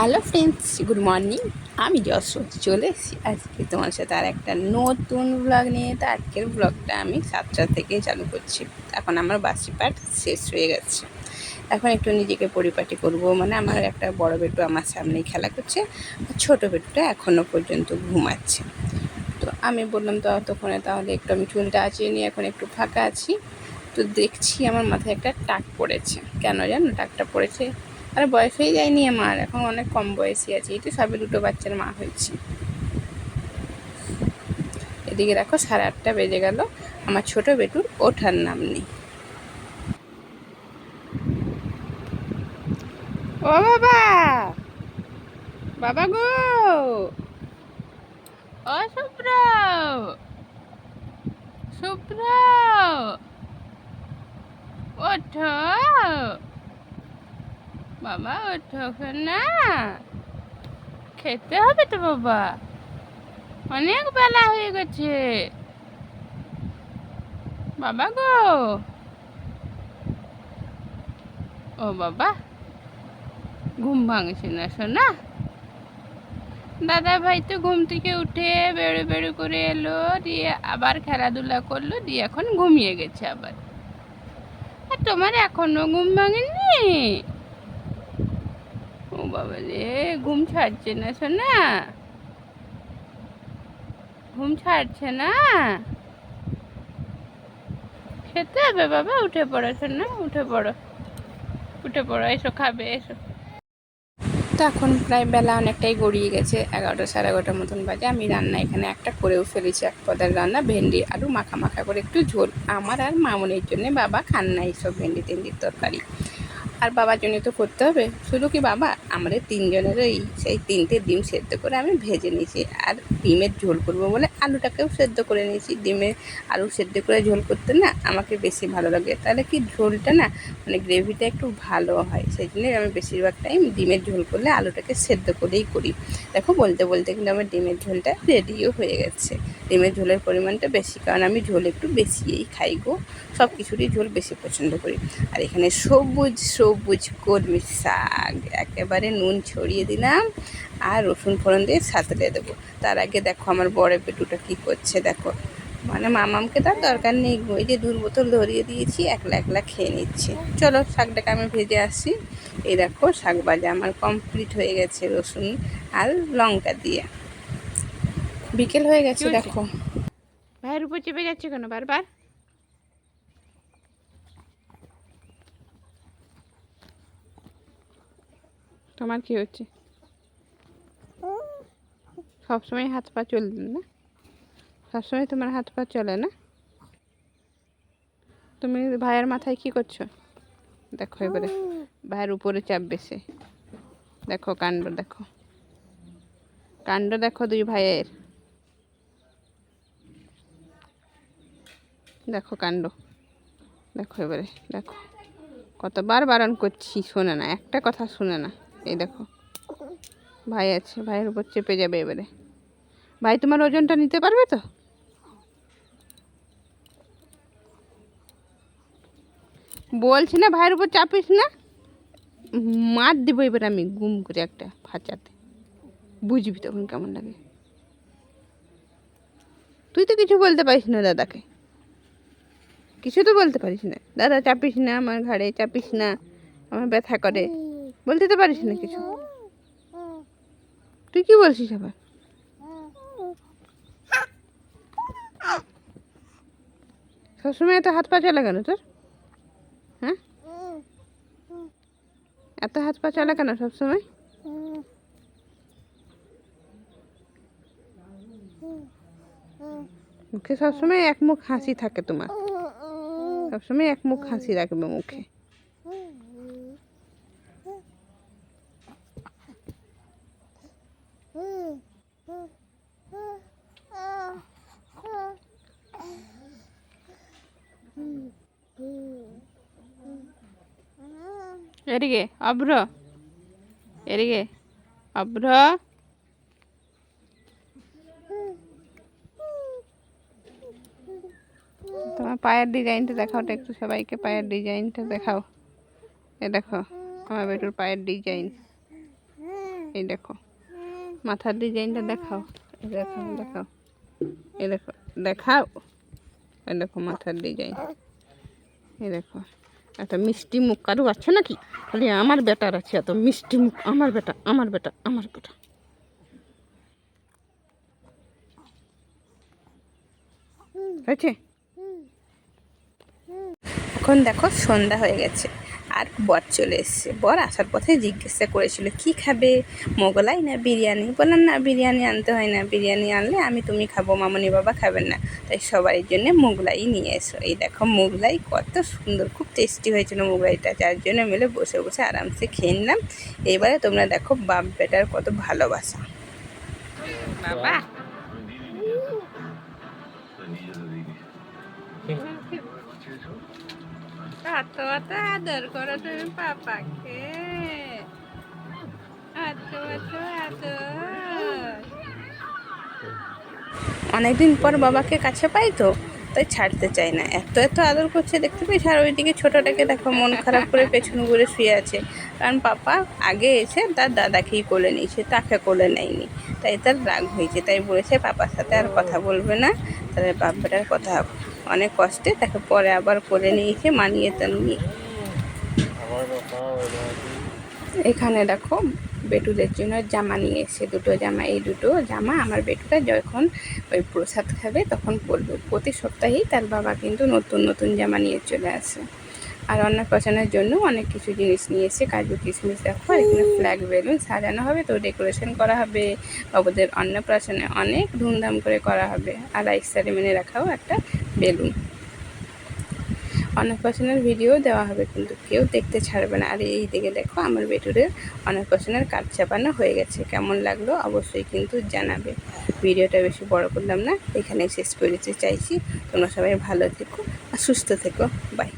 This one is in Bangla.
হ্যালো ফ্রেন্ডস গুড মর্নিং আমি যশোর চলে এসেছি। আজকে তোমার সাথে আর একটা নতুন ব্লগ নিয়ে। তো আজকের ব্লগটা আমি সাতটা থেকে চালু করছি। এখন আমার বাসি পাঠ শেষ হয়ে গেছে। এখন একটু নিজেকে পরিপাটি করব। মানে আমার একটা বড় বেটু আমার সামনেই খেলা করছে। আর ছোটো বেটুটা এখনও পর্যন্ত ঘুমাচ্ছে। তো আমি বললাম, তো ততক্ষণে তাহলে একটু আমি চুলটা আঁচিয়ে নিয়ে এখন একটু ফাঁকা আছি। তো দেখছি আমার মাথায় একটা টাক পড়েছে। কেন জানো? টাকটা পড়েছে আর বয়স হয়ে যায়নি আমার, এখন অনেক কম বয়সী আছে। এই তো সবে দুটো বাচ্চার মা হয়েছি। এদিকে দেখো সাড়ে আটটা বেজে গেল, আমার ছোট বেটুর ওঠার নাম নেই। ও বাবা! বাবা গো! ও শুভ্র শুভ্র ওঠো! বাবা, ওঠো না খেতে হবে তো বাবা। অনেক বেলা হয়ে গেছে। বাবা গো। ও বাবা, ঘুম ভাঙছে না শোনা দাদা ভাই তো ঘুম থেকে উঠে বেড়ে বেড়ে করে এলো, দিয়ে আবার খেলাধুলা করল, দিয়ে এখন ঘুমিয়ে গেছে আবার। আর তোমার এখনও ঘুম ভাঙেনি? বাবা রে, ঘুম ছাড়ছে না শোনা ঘুম ছাড়ছে না? খেতে হবে বাবা, উঠে পড়ো শোনা উঠে পড়ো। উঠে পড়ো, এসো, খাবে, এসো। তো এখন প্রায় বেলা অনেকটাই গড়িয়ে গেছে, এগারোটা সাড়ে এগারোটার মতন বাজে। আমি রান্না এখানে একটা করেও ফেলেছি, এক পদের রান্না, ভেন্ডি, আলু, মাখা মাখা করে একটু ঝোল। আমার আর মামনের জন্য বাবা খান না এইসব ভেন্ডি টেন্ডির তরকারি। আর বাবার জন্য তো করতে হবে। শুধু কি বাবা? আমাদের তিনজনেরই সেই তিনটে ডিম সেদ্ধ করে আমি ভেজে নিয়েছি। আর ডিমের ঝোল করব বলে আলুটাকেও সেদ্ধ করে নিয়েছি। ডিমে আলু সেদ্ধ করে ঝোল করতে না আমাকে বেশি ভালো লাগে। তাহলে কি ঝোলটা না মানে গ্রেভিটা একটু ভালো হয়, সেই জন্যই আমি বেশিরভাগ টাইম ডিমের ঝোল করলে আলুটাকে সেদ্ধ করেই করি। দেখো বলতে বলতে কিন্তু আমার ডিমের ঝোলটা রেডিও হয়ে গেছে। ডিমের ঝোলের পরিমাণটা বেশি, কারণ আমি ঝোল একটু বেশিই খাই গো। সব কিছুরই ঝোল বেশি পছন্দ করি। আর এখানে সবুজ সবুজ কলমি শাক একেবারে নুন ছড়িয়ে দিলাম আর রসুন ফোড়ন দিয়ে সাঁতলে দেবো। তার আগে দেখো আমার বড় পেটুটা কী করছে দেখো। মানে মামামকে তার দরকার নেই এই যে দূর বোতল ধরিয়ে দিয়েছি একলা একলা খেয়ে নিচ্ছে। চলো শাকটাকে আমি ভেজে আসি। এই দেখো শাক ভাজা আমার কমপ্লিট হয়ে গেছে রসুন আর লঙ্কা দিয়ে। বিকেল হয়ে গেছে দেখো। ভাইয়ের উপর চেপে যাচ্ছে কেন বারবার? তোমার কি হচ্ছে? সবসময় হাত পা চলবে না। সবসময় তোমার হাত পা চলে না। তুমি ভাইয়ের মাথায় কি করছ? দেখো এবারে। ভাইয়ের উপরে চাপবে সে দেখো কাণ্ড দেখো। কাণ্ড দেখো দুই ভাইয়ের। দেখো কাণ্ড। দেখো এবারে, দেখো। কতবার বারণ করছি শোনে না, একটা কথা শুনে না। এই দেখো। ভাই আছে, ভাইয়ের উপর চেপে যাবে এবারে। ভাই, তোমার ওজনটা নিতে পারবে তো? বলছি না ভাইয়ের উপর চাপিস না? মার দেবো এবার আমি গুম করে একটা ফাঁচাতে। বুঝবি তখন কেমন লাগে। তুই তো কিছু বলতে পারিস না দাদাকে। কিছু তো বলতে পারিস না। দাদা, চাপিস না আমার ঘাড়ে, চাপিস না। আমার ব্যথা করে। বলতে তো পারিস না কিছু। তুই কি বলছিস আবার? সবসময় এত হাত পা চলে কেন তোর? হ্যাঁ? এত হাত পা চলে কেন সবসময়? মুখে সবসময় এক মুখ হাসি থাকে তোমার। সবসময় এক মুখ হাসি রাখবে মুখে। এদিকে অভ্র এদিকে অভ্র তোমার পায়ের ডিজাইনটা দেখাও তো একটু, সবাইকে পায়ের ডিজাইনটা দেখাও। এ দেখো, আমার বেটুর পায়ের ডিজাইন। এই দেখো, মাথার ডিজাইনটা দেখাও। দেখাও দেখাও। এই দেখো, দেখাও। এ দেখো, মাথার ডিজাইন। এ দেখো। একটা মিষ্টি মুখ। কারু আছে নাকি? খালি আমার বেটার আছে এত মিষ্টি মুখ। আমার বেটা আমার বেটা আমার বেটা। হয়েছে? এখন দেখো সন্ধ্যা হয়ে গেছে। আর বর চলে এসছে। বর আসার পথে জিজ্ঞাসা করেছিল, কি খাবে? মোগলাই না বিরিয়ানি? বললাম, না, বিরিয়ানি আনতে হয় না। বিরিয়ানি আনলে আমি তুমি খাব, মামনি বাবা খাবেন না। তাই সবাই জন্য মোগলাই নিয়ে এসো। এই দেখো মোগলাই কত সুন্দর, খুব টেস্টি হয়েছিল মোগলাইটা। যার জন্য মিলে বসে বসে আরামসে খেয়ে নিলাম। এবারে তোমরা দেখো বাপ বেটার কত ভালোবাসা। বাবা। এত এত আদর করো তুমি পাপাকে। এত এত আদর। অনেকদিন পর বাবাকে কাছে পাই তো, তাই ছাড়তে চাই না। এত এত আদর করছে, দেখতে পেয়েছি? আর ওইদিকে ছোটোটাকে দেখো, মন খারাপ করে পেছন ঘুরে শুয়ে আছে। কারণ পাপা আগে এসে তার দাদাকেই কোলে নিয়েছে, তাকে কোলে নেয়নি। তাই তার রাগ হয়েছে, তাই বলেছে, পাপার সাথে আর কথা বলবে না, তাহলে বাপ বেটার কথা অনেক কষ্টে, তাকে পরে আবার কোলে নিয়েছে মানিয়ে টানিয়ে এখানে দেখো, বেটুদের জন্য জামা নিয়ে এসে দুটো জামা। এই দুটো জামা আমার বেটুটা যখন ওই প্রসাদ খাবে তখন পরবে। প্রতি সপ্তাহেই তার বাবা কিন্তু নতুন নতুন জামা নিয়ে চলে আসে। আর অন্নপ্রাশনের জন্য অনেক কিছু জিনিস নিয়ে এসে কাজু কিশমিশ দেখো এখানে ফ্ল্যাগ বেলুন সাজানো হবে, তো ডেকোরেশন করা হবে। বাবুদের অন্নপ্রাশনে অনেক ধুমধাম করে করা হবে। আর রাইস সেরেমনি রাখাও একটা বেলুন। অন্নপ্রাশনের ভিডিও দেওয়া হবে, কিন্তু কেউ দেখতে ছাড়বে না। আর এই দিকে দেখো, আমার বেটুরের অন্নপ্রাশনের কাঠ চাপানো হয়ে গেছে। কেমন লাগল অবশ্যই কিন্তু জানাবে। ভিডিওটা বেশি বড় করলাম না এখানে শেষ করে চাইছি তোমরা সবাই ভালো থেকো আর সুস্থ থেকো। বাই